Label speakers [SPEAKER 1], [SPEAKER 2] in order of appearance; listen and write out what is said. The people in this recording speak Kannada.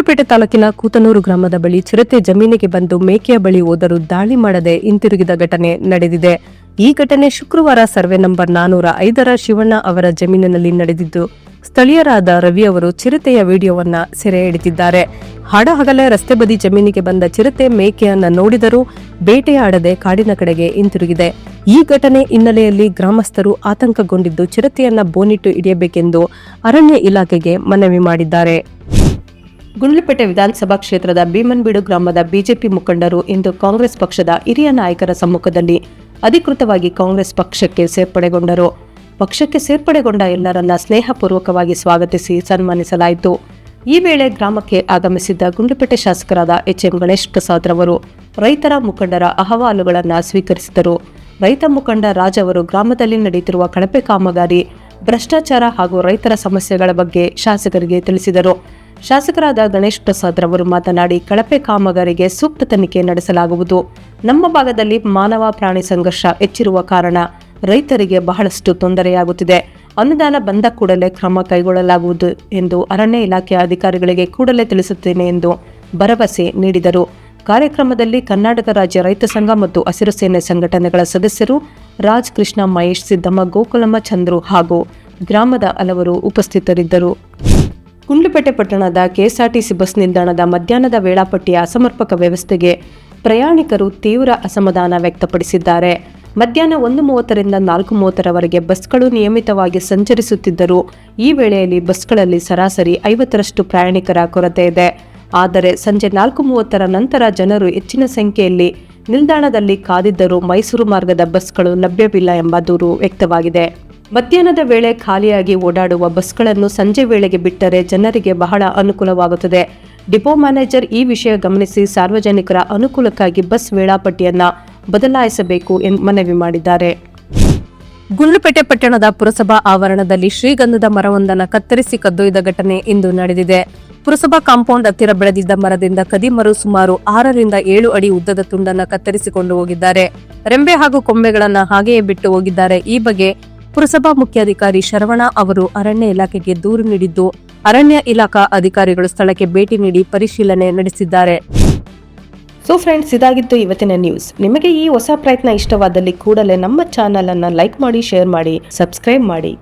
[SPEAKER 1] ಗುಂಡ್ಲುಪೇಟೆ ತಾಲೂಕಿನ ಕೂತನೂರು ಗ್ರಾಮದ ಬಳಿ ಚಿರತೆ ಜಮೀನಿಗೆ ಬಂದು ಮೇಕೆಯ ಬಳಿ ಹೋದರೂ ದಾಳಿ ಮಾಡದೆ ಹಿಂತಿರುಗಿದ ಘಟನೆ ನಡೆದಿದೆ. ಈ ಘಟನೆ ಶುಕ್ರವಾರ ಸರ್ವೆ ನಂಬರ್ ನಾನೂರ ಐದರ ಶಿವಣ್ಣ ಅವರ ಜಮೀನಿನಲ್ಲಿ ನಡೆದಿದ್ದು, ಸ್ಥಳೀಯರಾದ ರವಿ ಅವರು ಚಿರತೆಯ ವಿಡಿಯೋವನ್ನ ಸೆರೆ ಹಿಡಿದಿದ್ದಾರೆ. ಹಡಹಗಲೇ ರಸ್ತೆ ಬದಿ ಜಮೀನಿಗೆ ಬಂದ ಚಿರತೆ ಮೇಕೆಯನ್ನ ನೋಡಿದರೂ ಬೇಟೆಯಾಡದೆ ಕಾಡಿನ ಕಡೆಗೆ ಹಿಂತಿರುಗಿದೆ. ಈ ಘಟನೆ ಹಿನ್ನೆಲೆಯಲ್ಲಿ ಗ್ರಾಮಸ್ಥರು ಆತಂಕಗೊಂಡಿದ್ದು ಚಿರತೆಯನ್ನ ಬೋನಿಟ್ಟು ಹಿಡಿಯಬೇಕೆಂದು ಅರಣ್ಯ ಇಲಾಖೆಗೆ ಮನವಿ ಮಾಡಿದ್ದಾರೆ. ಗುಂಡ್ಲುಪೇಟೆ ವಿಧಾನಸಭಾ ಕ್ಷೇತ್ರದ ಭೀಮನ್ಬೀಡು ಗ್ರಾಮದ ಬಿಜೆಪಿ ಮುಖಂಡರು ಇಂದು ಕಾಂಗ್ರೆಸ್ ಪಕ್ಷದ ಹಿರಿಯ ನಾಯಕರ ಸಮ್ಮುಖದಲ್ಲಿ ಅಧಿಕೃತವಾಗಿ ಕಾಂಗ್ರೆಸ್ ಪಕ್ಷಕ್ಕೆ ಸೇರ್ಪಡೆಗೊಂಡರು. ಪಕ್ಷಕ್ಕೆ ಸೇರ್ಪಡೆಗೊಂಡ ಎಲ್ಲರನ್ನ ಸ್ನೇಹಪೂರ್ವಕವಾಗಿ ಸ್ವಾಗತಿಸಿ ಸನ್ಮಾನಿಸಲಾಯಿತು. ಈ ವೇಳೆ ಗ್ರಾಮಕ್ಕೆ ಆಗಮಿಸಿದ್ದ ಗುಂಡ್ಲುಪೇಟೆ ಶಾಸಕರಾದ ಎಚ್ ಎಂ ಗಣೇಶ್ ಪ್ರಸಾದ್ ರವರು ರೈತರ ಮುಖಂಡರ ಅಹವಾಲುಗಳನ್ನು ಸ್ವೀಕರಿಸಿದರು. ರೈತ ಮುಖಂಡ ರಾಜ್ ಅವರು ಗ್ರಾಮದಲ್ಲಿ ನಡೆಯುತ್ತಿರುವ ಕಳಪೆ ಕಾಮಗಾರಿ, ಭ್ರಷ್ಟಾಚಾರ ಹಾಗೂ ರೈತರ ಸಮಸ್ಯೆಗಳ ಬಗ್ಗೆ ಶಾಸಕರಿಗೆ ತಿಳಿಸಿದರು. ಶಾಸಕರಾದ ಗಣೇಶ್ ಪ್ರಸಾದ್ ರವರು ಮಾತನಾಡಿ, ಕಳಪೆ ಕಾಮಗಾರಿಗೆ ಸೂಕ್ತ ತನಿಖೆ ನಡೆಸಲಾಗುವುದು. ನಮ್ಮ ಭಾಗದಲ್ಲಿ ಮಾನವ ಪ್ರಾಣಿ ಸಂಘರ್ಷ ಹೆಚ್ಚಿರುವ ಕಾರಣ ರೈತರಿಗೆ ಬಹಳಷ್ಟು ತೊಂದರೆಯಾಗುತ್ತಿದೆ. ಅನುದಾನ ಬಂದ ಕೂಡಲೇ ಕ್ರಮ ಕೈಗೊಳ್ಳಲಾಗುವುದು ಎಂದು ಅರಣ್ಯ ಇಲಾಖೆಯ ಅಧಿಕಾರಿಗಳಿಗೆ ಕೂಡಲೇ ತಿಳಿಸುತ್ತೇನೆ ಎಂದು ಭರವಸೆ ನೀಡಿದರು. ಕಾರ್ಯಕ್ರಮದಲ್ಲಿ ಕರ್ನಾಟಕ ರಾಜ್ಯ ರೈತ ಸಂಘ ಮತ್ತು ಹಸಿರು ಸೇನೆ ಸಂಘಟನೆಗಳ ಸದಸ್ಯರು ರಾಜ್ ಕೃಷ್ಣ ಮಹೇಶ್, ಸಿದ್ದಮ್ಮ ಗೋಕುಲಮ್ಮ ಚಂದ್ರು ಹಾಗೂ ಗ್ರಾಮದ ಹಲವರು ಉಪಸ್ಥಿತರಿದ್ದರು. ಗುಂಡ್ಲುಪೇಟೆ ಪಟ್ಟಣದ ಕೆಎಸ್ಆರ್ಟಿಸಿ ಬಸ್ ನಿಲ್ದಾಣದ ಮಧ್ಯಾಹ್ನದ ವೇಳಾಪಟ್ಟಿಯ ಅಸಮರ್ಪಕ ವ್ಯವಸ್ಥೆಗೆ ಪ್ರಯಾಣಿಕರು ತೀವ್ರ ಅಸಮಾಧಾನ ವ್ಯಕ್ತಪಡಿಸಿದ್ದಾರೆ. ಮಧ್ಯಾಹ್ನ ಒಂದು ಮೂವತ್ತರಿಂದ ನಾಲ್ಕು ಮೂವತ್ತರವರೆಗೆ ಬಸ್ಗಳು ನಿಯಮಿತವಾಗಿ ಸಂಚರಿಸುತ್ತಿದ್ದರು ಈ ವೇಳೆಯಲ್ಲಿ ಬಸ್ಗಳಲ್ಲಿ ಸರಾಸರಿ ಐವತ್ತರಷ್ಟು ಪ್ರಯಾಣಿಕರ ಕೊರತೆ ಇದೆ. ಆದರೆ ಸಂಜೆ ನಾಲ್ಕು ಮೂವತ್ತರ ನಂತರ ಜನರು ಹೆಚ್ಚಿನ ಸಂಖ್ಯೆಯಲ್ಲಿ ನಿಲ್ದಾಣದಲ್ಲಿ ಕಾದಿದ್ದರೂ ಮೈಸೂರು ಮಾರ್ಗದ ಬಸ್ಗಳು ಲಭ್ಯವಿಲ್ಲ ಎಂಬ ದೂರು ವ್ಯಕ್ತವಾಗಿದೆ. ಮಧ್ಯಾಹ್ನದ ವೇಳೆ ಖಾಲಿಯಾಗಿ ಓಡಾಡುವ ಬಸ್ಗಳನ್ನು ಸಂಜೆ ವೇಳೆಗೆ ಬಿಟ್ಟರೆ ಜನರಿಗೆ ಬಹಳ ಅನುಕೂಲವಾಗುತ್ತದೆ. ಡಿಪೋ ಮ್ಯಾನೇಜರ್ ಈ ವಿಷಯ ಗಮನಿಸಿ ಸಾರ್ವಜನಿಕರ ಅನುಕೂಲಕ್ಕಾಗಿ ಬಸ್ ವೇಳಾಪಟ್ಟಿಯನ್ನು ಬದಲಾಯಿಸಬೇಕು ಎಂದು ಮನವಿ ಮಾಡಿದ್ದಾರೆ. ಗುಂಡ್ಲುಪೇಟೆ ಪಟ್ಟಣದ ಪುರಸಭಾ ಆವರಣದಲ್ಲಿ ಶ್ರೀಗಂಧದ ಮರವೊಂದನ್ನು ಕತ್ತರಿಸಿ ಕದ್ದೊಯ್ದ ಘಟನೆ ಇಂದು ನಡೆದಿದೆ. ಪುರಸಭಾ ಕಾಂಪೌಂಡ್ ಹತ್ತಿರ ಬೆಳೆದಿದ್ದ ಮರದಿಂದ ಕದಿಮರು ಸುಮಾರು ಆರರಿಂದ ಏಳು ಅಡಿ ಉದ್ದದ ತುಂಡನ್ನು ಕತ್ತರಿಸಿಕೊಂಡು ಹೋಗಿದ್ದಾರೆ. ರೆಂಬೆ ಹಾಗೂ ಕೊಂಬೆಗಳನ್ನು ಹಾಗೆಯೇ ಬಿಟ್ಟು ಹೋಗಿದ್ದಾರೆ. ಈ ಬಗ್ಗೆ ಪುರಸಭಾ ಮುಖ್ಯಾಧಿಕಾರಿ ಶರವಣ ಅವರು ಅರಣ್ಯ ಇಲಾಖೆಗೆ ದೂರು ನೀಡಿದ್ದು, ಅರಣ್ಯ ಇಲಾಖಾ ಅಧಿಕಾರಿಗಳು ಸ್ಥಳಕ್ಕೆ ಭೇಟಿ ನೀಡಿ ಪರಿಶೀಲನೆ ನಡೆಸಿದ್ದಾರೆ. ಸೊ ಫ್ರೆಂಡ್ಸ್ ಇದಾಗಿತ್ತು ಇವತ್ತಿನ ನ್ಯೂಸ್ ನಿಮಗೆ ಈ ಹೊಸ ಪ್ರಯತ್ನ ಇಷ್ಟವಾದಲ್ಲಿ ಕೂಡಲೇ ನಮ್ಮ ಚಾನಲ್ ಅನ್ನ ಲೈಕ್ ಮಾಡಿ ಶೇರ್ ಮಾಡಿ ಸಬ್ಸ್ಕ್ರೈಬ್ ಮಾಡಿ.